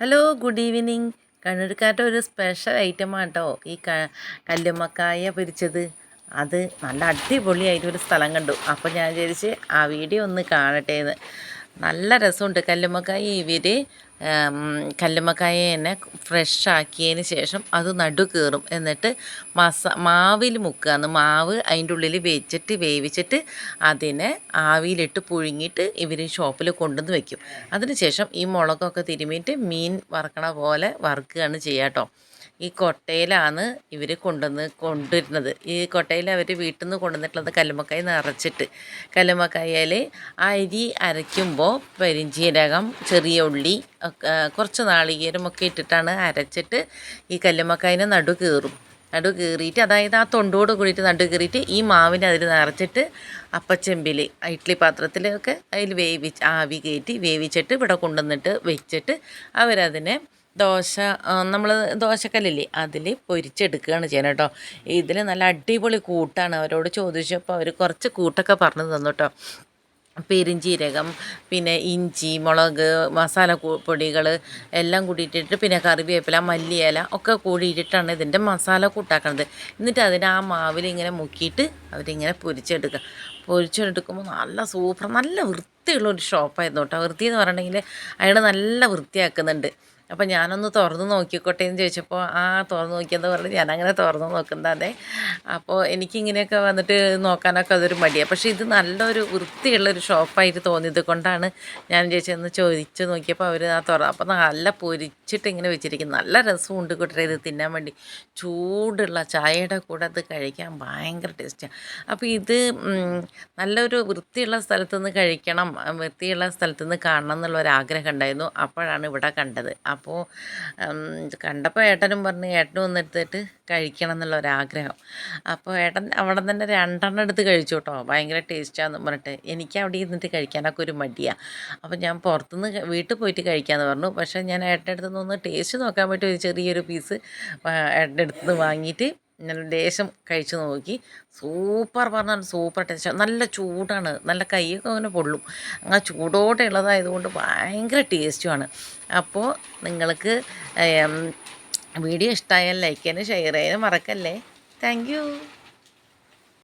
Hello good evening കണ്ണൂർക്കാരുടെ ഒരു special ഐറ്റമാണ് കേട്ടോ ഈ കല്ലുമ്മക്കായ പൊരിച്ചത്. അത് നല്ല അടിപൊളിയായിട്ട് ഒരു സ്ഥലം കണ്ടു. അപ്പോൾ ഞാൻ വിചാരിച്ച് ആ വീഡിയോ ഒന്ന് കാണട്ടെ എന്ന്. നല്ല രസമുണ്ട്. കല്ലുമ്മക്കായ ഇവർ കല്ലുമ്മക്കായ തന്നെ ഫ്രഷ് ശേഷം അത് നടു കീറും. എന്നിട്ട് മസ മാവിൽ മുക്കുകയെന്ന് മാവ് അതിന്റെ ഉള്ളിൽ വെച്ചിട്ട് വേവിച്ചിട്ട് അതിനെ ആവിയിലിട്ട് പുഴുങ്ങിയിട്ട് ഇവർ ഷോപ്പിൽ കൊണ്ടുവന്ന് വെക്കും. അതിന് ശേഷം ഈ മുളകൊക്കെ തിരുമ്മിയിട്ട് മീൻ വറുക്കണ പോലെ വറുക്കുകയാണ് ചെയ്യുക കേട്ടോ ഈ കൊട്ടയിലാണ് ഇവർ കൊണ്ടുവന്ന് കൊണ്ടുവരുന്നത്. ഈ കൊട്ടയിൽ അവർ വീട്ടിൽ നിന്ന് കൊണ്ടുവന്നിട്ടുള്ളത് കല്ലുമക്കായി നിറച്ചിട്ട്. കല്ലുമ്മക്കായയിൽ അരി അരയ്ക്കുമ്പോൾ പെരിഞ്ചീരകം ചെറിയ ഉള്ളി കുറച്ച് നാളികേരം ഒക്കെ ഇട്ടിട്ടാണ് അരച്ചിട്ട് ഈ കല്ലുമക്കായിനെ നടു കീറും. നടു കീറിയിട്ട് അതായത് ആ തൊണ്ടോട് കൂടിയിട്ട് നടു കീറിയിട്ട് ഈ മാവിനെ അതിൽ നിറച്ചിട്ട് അപ്പച്ചെമ്പിൽ ഇഡ്ഡലി പാത്രത്തിലൊക്കെ അതിൽ വേവിച്ച് ആവി കയറ്റി വേവിച്ചിട്ട് ഇവിടെ കൊണ്ടുവന്നിട്ട് വെച്ചിട്ട് അവരതിനെ ദോശ നമ്മൾ ദോശക്കല്ലില്ലേ അതിൽ പൊരിച്ചെടുക്കുകയാണ് ചെയ്യുന്നത് കേട്ടോ. ഇതിൽ നല്ല അടിപൊളി കൂട്ടാണ്. അവരോട് ചോദിച്ചപ്പോൾ അവർ കുറച്ച് കൂട്ടൊക്കെ പറഞ്ഞു തന്നു കേട്ടോ. പെരിഞ്ചീരകം പിന്നെ ഇഞ്ചി മുളക് മസാല പൊടികൾ എല്ലാം കൂടിയിട്ടിട്ട് പിന്നെ കറിവേപ്പില മല്ലിയില ഒക്കെ കൂടിയിട്ടിട്ടാണ് ഇതിന്റെ മസാല കൂട്ടാക്കണത്. എന്നിട്ട് അതിന് ആ മാവിൽ ഇങ്ങനെ മുക്കിയിട്ട് അവരിങ്ങനെ പൊരിച്ചെടുക്കുക. പൊരിച്ചെടുക്കുമ്പോൾ നല്ല സൂപ്പർ നല്ല വൃത്തിയുള്ള ഒരു ഷോപ്പായിരുന്നു കേട്ടോ. വൃത്തി എന്ന് പറഞ്ഞിട്ടുണ്ടെങ്കിൽ അയാൾ നല്ല വൃത്തിയാക്കുന്നുണ്ട്. അപ്പം ഞാനൊന്ന് തുറന്ന് നോക്കിക്കോട്ടെ എന്ന് ചോദിച്ചപ്പോൾ ആ തുറന്ന് നോക്കിയെന്ന് പറഞ്ഞ് ഞാനങ്ങനെ തുറന്ന് നോക്കുന്നതേ അപ്പോൾ എനിക്കിങ്ങനെയൊക്കെ വന്നിട്ട് നോക്കാനൊക്കെ അതൊരു മടിയാണ് പക്ഷേ ഇത് നല്ലൊരു വൃത്തിയുള്ളൊരു ഷോപ്പായിട്ട് തോന്നിയത് കൊണ്ടാണ് ഞാൻ ചേച്ചി ചോദിച്ച് നോക്കിയപ്പോൾ അവർ ആ തുറ അപ്പോൾ നല്ല പൊരിച്ചിട്ട് ഇങ്ങനെ വെച്ചിരിക്കും നല്ല രസമുണ്ട് കൂട്ടരെ ഇത് തിന്നാൻ വേണ്ടി. ചൂടുള്ള ചായയുടെ കൂടെ അത് കഴിക്കാൻ ഭയങ്കര ടേസ്റ്റാണ് അപ്പോൾ ഇത് നല്ലൊരു വൃത്തിയുള്ള സ്ഥലത്തുനിന്ന് കഴിക്കണം വൃത്തിയുള്ള സ്ഥലത്തുനിന്ന് കാണണം എന്നുള്ള ഒരു ഉണ്ടായിരുന്നു. അപ്പോഴാണ് ഇവിടെ കണ്ടത്. അപ്പോൾ കണ്ടപ്പോൾ ഏട്ടനും പറഞ്ഞ് ഏട്ടനും ഒന്നെടുത്തിട്ട് കഴിക്കണം എന്നുള്ള ഒരാഗ്രഹം. അപ്പോൾ ഏട്ടൻ അവിടെ തന്നെ രണ്ടെണ്ണം എടുത്ത് കഴിച്ചു കേട്ടോ. ഭയങ്കര ടേസ്റ്റാന്ന് പറഞ്ഞിട്ട്. എനിക്ക് അവിടെ ഇരുന്നിട്ട് കഴിക്കാനൊക്കെ ഒരു മടിയാണ് അപ്പോൾ ഞാൻ പുറത്തുനിന്ന് വീട്ടിൽ പോയിട്ട് കഴിക്കാമെന്ന് പറഞ്ഞു. പക്ഷേ ഞാൻ ഏട്ടന്റെ അടുത്ത് ഒന്ന് ടേസ്റ്റ് നോക്കാൻ പറ്റിയ ഒരു ചെറിയൊരു പീസ് ഏട്ടന്റെ അടുത്ത് വാങ്ങിയിട്ട് ഞാൻ ലേശം കഴിച്ചു നോക്കി. സൂപ്പർ പറഞ്ഞാൽ സൂപ്പർ ടേസ്റ്റ് നല്ല ചൂടാണ്. നല്ല കൈയൊക്കെ അങ്ങനെ പൊള്ളും. അങ്ങനെ ചൂടോടെ ഉള്ളതായതുകൊണ്ട് ഭയങ്കര ടേസ്റ്റുമാണ് അപ്പോൾ നിങ്ങൾക്ക് വീഡിയോ ഇഷ്ടമായാൽ ലൈക്ക് ചെയ്യാനും ഷെയർ ചെയ്യാനും മറക്കല്ലേ? താങ്ക്